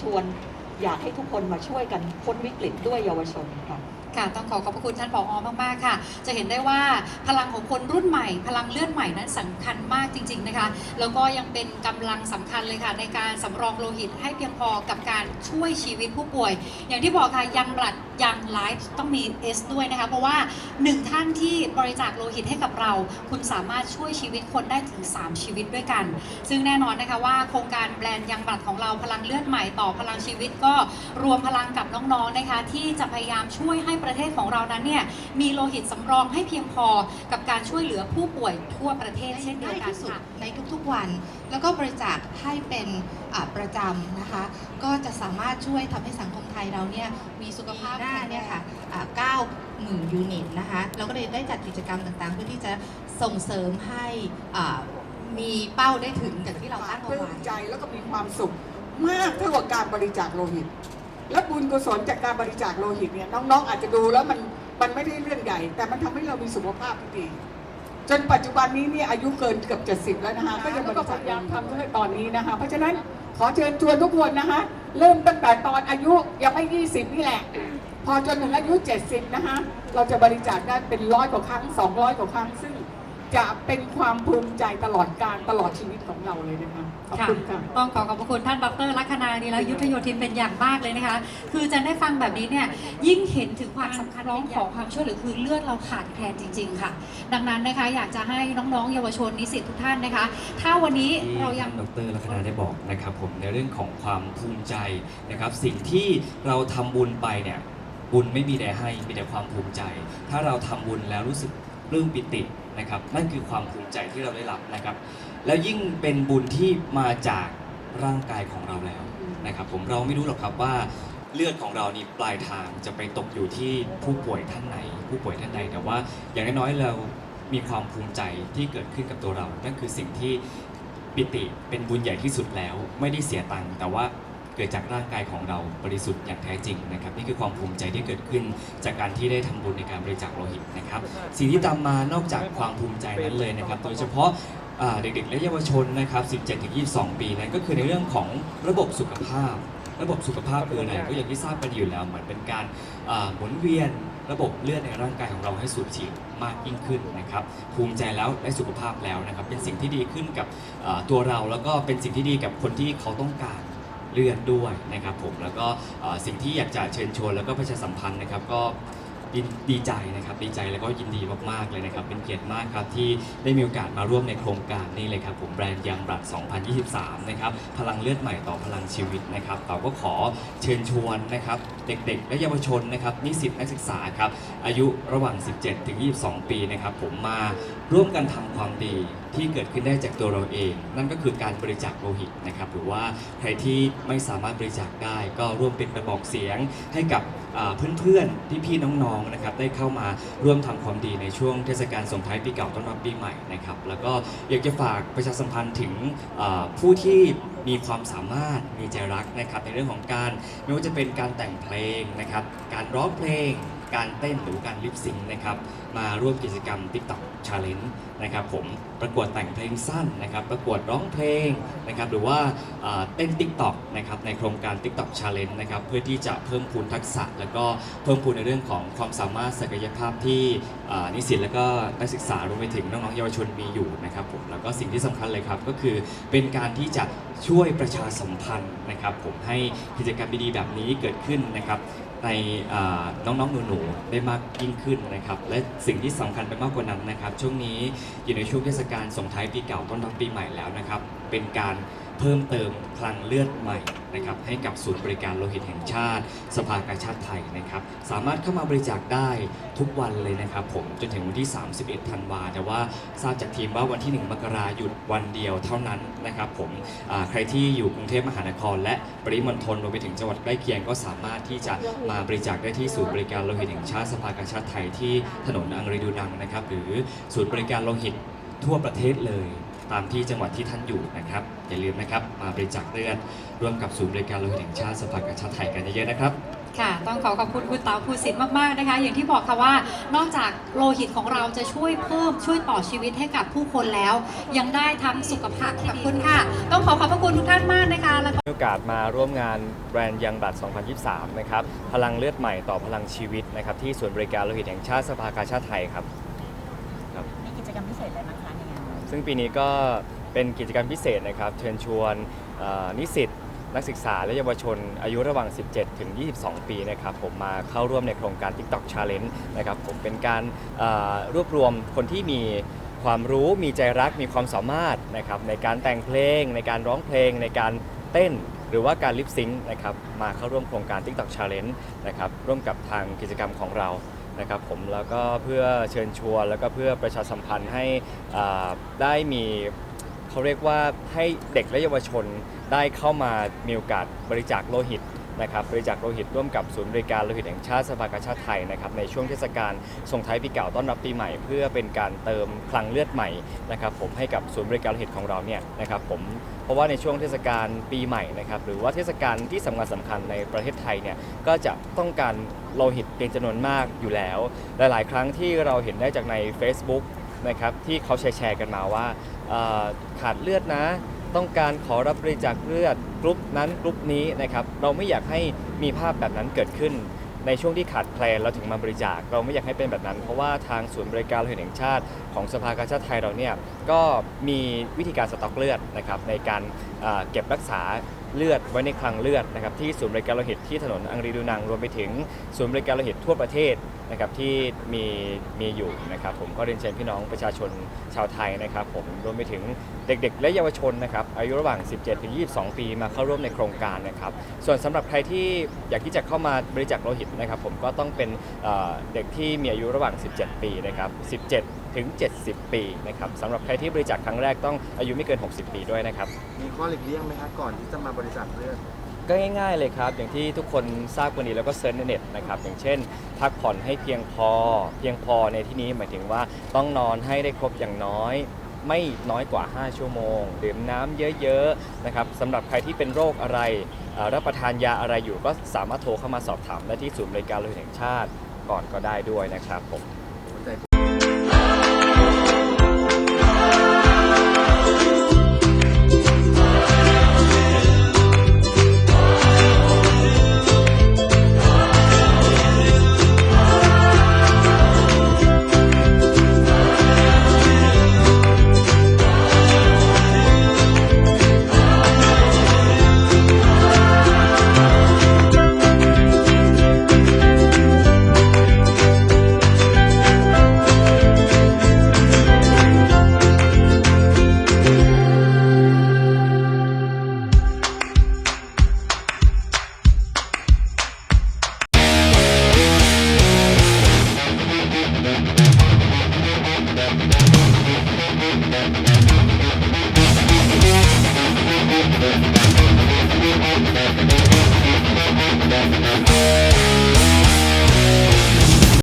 ชวน อยากให้ทุกคนมาช่วยกันพ้นวิกฤตด้วยเยาวชนค่ะค่ะต้องขอขอบพระคุณท่านผอมากๆค่ะ จะเห็นได้ว่าพลังของคนรุ่นใหม่ พลังเลือดใหม่นั้นสำคัญมากจริง ๆนะคะ แล้วก็ยังเป็นกำลังสำคัญเลยค่ะ ในการสำรองโลหิตให้เพียงพอกับการช่วยชีวิตผู้ป่วย อย่างที่บอกค่ะยังบลัดยังไลฟ์ต้องมี S ด้วยนะคะ เพราะว่าหนึ่งท่านที่บริจาคโลหิตให้กับเรา คุณสามารถช่วยชีวิตคนได้ถึง 3 ชีวิตด้วยกัน ซึ่งแน่นอนนะคะว่าโครงการแบรนด์ยังบลัดของเราพลังเลือดใหม่ต่อพลังชีวิตก็รวมพลังกับน้องๆนะคะ ที่จะพยายามช่วยให้ประเทศของเรานั้นเนี่ยมีโลหิตสำรองให้เพียงพอกับการช่วยเหลือผู้ป่วยทั่วประเทศเช่นเดียวง่ายกันที่สุดค่ะในทุกๆวัน แล้วก็บริจาคให้เป็นอ่าประจำนะคะ ก็จะสามารถช่วยทำให้สังคมไทยเราเนี่ยมีสุขภาพหน้าเนี่ยค่ะอ่า90,000ยูนิตนะคะเราก็เลยได้จัดกิจกรรมต่างๆ เพื่อที่จะส่งเสริมให้อ่ามีเป้าได้ถึงอย่างที่เราตั้งเอาปลื้ไว้มใจแล้วก็มีความสุข มากเท่ากับการบริจาคโลหิต และบุญกุศลจากการบริจาคโลหิตเนี่ยน้องๆ อาจจะดูแล้วมันมันไม่ได้เรื่องใหญ่ แต่มันทำให้เรามีสุขภาพที่ดี จนปัจจุบันนี้เนี่ยอายุเกินเกือบ 70 แล้วนะคะก็ยังบริจาคพยายามทำเพื่อตอนนี้นะคะ เพราะฉะนั้นขอเชิญชวนทุกคนนะคะ เริ่มตั้งแต่ตอนอายุยังไม่ 20 นี่แหละ พอจนถึงอายุ 70 นะคะเราจะบริจาคได้เป็นร้อยกว่าครั้ง 200 กว่าครั้งซึ่ง จะเป็นความภูมิใจตลอดการตลอดชีวิตของเราเลยนะคะขอบคุณค่ะต้องขอขอบพระคุณท่านดรลัคนาดีแล้วยุทธโยธินเป็นอย่างมากเลยนะคะ คือจะได้ฟังแบบนี้เนี่ยยิ่งเห็นถึงความสำคัญร้องขอความช่วยเหลือคือเลือดเราขาดแคลนจริง ๆ ค่ะ ดังนั้นนะคะอยากจะให้น้องๆ เยาวชนนิสิตทุกท่านนะคะ ถ้าวันนี้ที่เรายังดรลัคนาได้บอกนะครับผมในเรื่องของความภูมิใจนะครับ สิ่งที่เราทำบุญไปเนี่ยบุญไม่มีแต่ให้มีแต่ความภูมิใจ ถ้าเราทำบุญแล้วรู้สึก ปลื้มปิตินะครับนั่นคือความภูมิใจที่เราได้รับนะครับ แล้วยิ่งเป็นบุญที่มาจากร่างกายของเราแล้วนะครับ ผมเราไม่รู้หรอกครับว่าเลือดของเรานี่ปลายทางจะไปตกอยู่ที่ผู้ป่วยท่านไหน ผู้ป่วยท่านใดแต่ว่าอย่างน้อยๆเรามีความภูมิใจที่เกิดขึ้นกับตัวเรา นั่นคือสิ่งที่ปิติเป็นบุญใหญ่ที่สุดแล้ว ไม่ได้เสียตังค์แต่ว่า เกิดจากร่างกายของเราบริสุทธิ์อย่างแท้จริงนะครับนี่คือความภูมิใจที่เกิดขึ้นจากการที่ได้ทำบุญในการบริจาคโลหิตนะครับสิ่งที่ตามมานอกจากความภูมิใจนั้นเลยนะครับโดยเฉพาะอ่าเด็กๆและเยาวชนนะครับ 17-22 ปีนั้นก็คือในเรื่องของระบบสุขภาพ ระบบสุขภาพคืออะไรก็อย่างที่ทราบกันอยู่แล้วเหมือนเป็นการอ่าหมุนเวียนระบบเลือดในร่างกายของเราให้สูบฉีดมากยิ่งขึ้นนะครับ ภูมิใจแล้วได้สุขภาพแล้วนะครับ เป็นสิ่งที่ดีขึ้นกับอ่าตัวเราแล้วก็เป็นสิ่งที่ดีกับคนที่เขาต้องการ เลือดด้วยนะครับผมแล้วก็สิ่งที่อยากจะเชิญชวนแล้วก็ประชาสัมพันธ์นะครับก็ดีใจนะครับดีใจแล้วก็ยินดีมากๆเลยนะครับ เป็นเกียรติมากครับที่ได้มีโอกาสมาร่วมในโครงการนี้เลยครับผมแบรนด์ยังบรัด 2023 นะครับพลังเลือดใหม่ต่อพลังชีวิตนะครับเราก็ขอเชิญชวนนะครับเด็กๆ และเยาวชนนะครับนิสิตนักศึกษาครับอายุระหว่าง 17 ถึง 22 ปีนะครับผมมาร่วมกันทำความดีที่เกิดขึ้นได้จากตัวเราเอง นั่นก็คือการบริจาคโลหิตนะครับหรือว่าใครที่ไม่สามารถบริจาคได้ ก็ร่วมเป็นกระบอกเสียงให้กับเพื่อนๆพี่ๆน้องๆนะครับได้เข้ามาร่วมทำความดีในช่วงเทศกาลส่งท้ายปีเก่าต้อนรับปีใหม่นะครับแล้วก็อยากจะฝากประชาสัมพันธ์ถึงผู้ที่มีความสามารถมีใจรักนะครับในเรื่องของการไม่ว่าจะเป็นการแต่งเพลงนะครับการร้องเพลงการเต้นหรือการลิปซิงนะครับมาร่วมกิจกรรม TikTok Challenge นะครับผมประกวดแต่งเพลงสั้นนะครับ ประกวดร้องเพลงนะครับหรือว่าเต้น TikTok นะครับในโครงการ TikTok Challenge นะครับเพื่อที่จะเพิ่มพูนทักษะ แล้วก็เพิ่มพูนในเรื่องของความสามารถศักยภาพที่นิสิตและก็นักศึกษารวมไปถึงน้องๆเยาวชนมีอยู่นะครับผมแล้วก็สิ่งที่สำคัญเลยครับก็คือเป็นการที่จะช่วยประชาสัมพันธ์นะครับผมให้กิจกรรมดีๆแบบนี้เกิดขึ้นนะครับในน้องๆหนูๆได้มากยิ่งขึ้นนะครับ และสิ่งที่สำคัญไปมากกว่านั้นนะครับ ช่วงนี้อยู่ในช่วงเทศกาลส่งท้ายปีเก่าต้อนรับปีใหม่แล้วนะครับ เป็นการ เพิ่มเติมพลังเลือดใหม่นะครับให้กับศูนย์บริการโลหิตแห่งชาติ สภากาชาติไทยนะครับสามารถเข้ามาบริจาคได้ทุกวันเลยนะครับผมจนถึงวันที่ 31 ธันวาแต่ว่าทราบจากทีมว่าวันที่ 1 มกราหยุดวันเดียวเท่านั้นนะครับผมใครที่อยู่กรุงเทพมหานคร และปริมณฑลรวมไปถึงจังหวัดใกล้เคียงก็สามารถที่จะมาบริจาคได้ที่ศูนย์บริการโลหิตแห่งชาติสภากาชาติไทยที่ถนนอังรีดูนังนะครับหรือศูนย์บริการโลหิตทั่วประเทศเลย ตามที่จังหวัดที่ท่านอยู่นะครับ อย่าลืมนะครับมาบริจาคเลือดร่วมกับศูนย์บริการโลหิตแห่งชาติสภากาชาติไทยกันเยอะๆนะครับค่ะ ต้องขอขอบคุณคุณเต๋าภูสิทธิ์มาก ๆ นะคะ อย่างที่บอกค่ะว่า นอกจากโลหิตของเราจะช่วยเพิ่มช่วยต่อชีวิตให้กับผู้คนแล้ว ยังได้ทั้งสุขภาพที่ดีขอบคุณค่ะ ต้องขอขอบพระคุณทุกท่านมากนะคะแล้วก็มีโอกาสมาร่วมงานแบรนด์ยังบัตร 2023 นะครับ พลังเลือดใหม่ต่อพลังชีวิตนะครับที่ศูนย์บริการโลหิตแห่งชาติสภากาชาติไทยครับ ซึ่งปีนี้ก็เป็นกิจกรรมพิเศษนะครับเชิญชวนนิสิตนักศึกษาและเยาวชนอายุระหว่าง 17 ถึง 22 ปีนะครับผมมาเข้าร่วมในโครงการ TikTok Challenge นะครับผมเป็นการรวบรวมคนที่มีความรู้มีใจรักมีความสามารถนะครับในการแต่งเพลง ในการร้องเพลง ในการเต้นหรือว่าการลิปซิงค์นะครับมาเข้าร่วมโครงการ TikTok Challenge นะครับร่วมกับทางกิจกรรมของเรา นะครับผมแล้วก็เพื่อเชิญชวนแล้วก็เพื่อประชาสัมพันธ์ให้อ่าได้มีเขาเรียกว่าให้เด็กและเยาวชนได้เข้ามามีโอกาสบริจาคโลหิต นะครับบริจาคโลหิตร่วมกับศูนย์บริการโลหิตแห่งชาติสภากาชาติไทยนะครับในช่วงเทศกาลส่งท้ายปีเก่าต้อนรับปีใหม่ เพื่อเป็นการเติมพลังเลือดใหม่นะครับผมให้กับศูนย์บริการโลหิตของเราเนี่ยนะครับผมเพราะว่าในช่วงเทศกาลปีใหม่นะครับหรือว่าเทศกาลที่สำคัญสำคัญในประเทศไทยเนี่ยก็จะต้องการโลหิตเป็นจำนวนมากอยู่แล้ว หลาย ๆ ครั้งที่เราเห็นได้จากใน Facebook นะครับที่เขาแชร์กันมาว่าขาดเลือดนะ ต้องการขอรับบริจาคเลือดกรุ๊ปนั้นกรุ๊ปนี้นะครับเราไม่อยากให้มีภาพแบบนั้นเกิดขึ้น ในช่วงที่ขาดแคลนเราถึงมาบริจาค เราไม่อยากให้เป็นแบบนั้น เพราะว่าทางศูนย์บริการโลหิตแห่งชาติ ของสภากาชาติไทยเราเนี่ยก็มีวิธีการสต็อกเลือดนะครับในการเก็บรักษาเลือดไว้ในคลังเลือดนะครับที่ศูนย์บริการโลหิตที่ถนนอังรีดูนังรวมไปถึงศูนย์บริการโลหิตทั่วประเทศนะครับที่มีมีอยู่นะครับผมก็เรียนเชิญพี่น้องประชาชนชาวไทยนะครับผมรวมไปถึง เด็กๆ และเยาวชนนะครับอายุระหว่าง 17ถึง22 ปีมาเข้าร่วมในโครงการนะครับ ส่วนสำหรับใครที่อยากที่จะเข้ามาบริจาคโลหิตนะครับ ผมก็ต้องเป็นเอ่อเด็กที่มีอายุระหว่าง 17 ปีนะครับ 17 ถึง 70 ปีนะครับสำหรับใครที่บริจาคครั้งแรกต้องอายุไม่เกิน 60 ปีด้วยนะครับ มีข้อหลีกเลี่ยงไหมคะก่อนที่จะมาบริจาคเลือดก็ง่ายๆเลยครับ อย่างที่ทุกคนทราบกันดีแล้วก็เซิร์ชในเน็ตนะครับ อย่างเช่น พักผ่อนให้เพียงพอ เพียงพอในที่นี้หมายถึงว่าต้องนอนให้ได้ครบอย่างน้อย ไม่น้อยกว่า 5 ชั่วโมง ดื่มน้ำเยอะๆนะครับสำหรับใครที่เป็นโรคอะไร รับประทานยาอะไรอยู่ก็สามารถโทรเข้ามาสอบถามได้ที่ศูนย์บริการโลหิตแห่งชาติก่อนก็ได้ด้วยนะครับผม